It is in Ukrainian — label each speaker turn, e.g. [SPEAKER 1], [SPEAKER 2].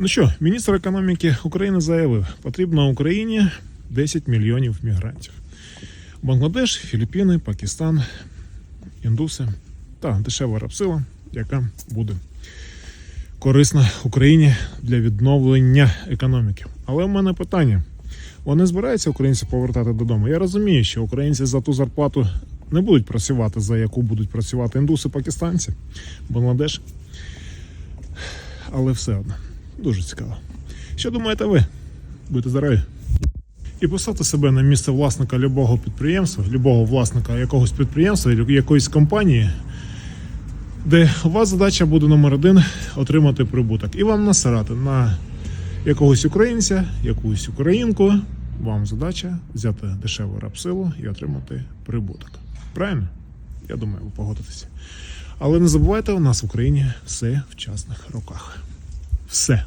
[SPEAKER 1] Ну що, міністр економіки України заявив, потрібно Україні 10 мільйонів мігрантів. Бангладеш, Філіппіни, Пакистан, індуси та дешева рапсила, яка буде корисна Україні для відновлення економіки. Але в мене питання: вони збираються українці повертати додому? Я розумію, що українці за ту зарплату не будуть працювати, за яку будуть працювати індуси, пакистанці, Бангладеш. Але все одно дуже цікаво. Що думаєте ви? Будьте здорові! І поставте себе на місце власника любого підприємства, любого власника якогось підприємства, якоїсь компанії, де у вас задача буде номер один отримати прибуток. І вам насирати на якогось українця, якусь українку. Вам задача взяти дешеву рапсилу і отримати прибуток. Правильно? Я думаю, ви погодитеся. Але не забувайте, у нас в Україні все в частних руках. Все.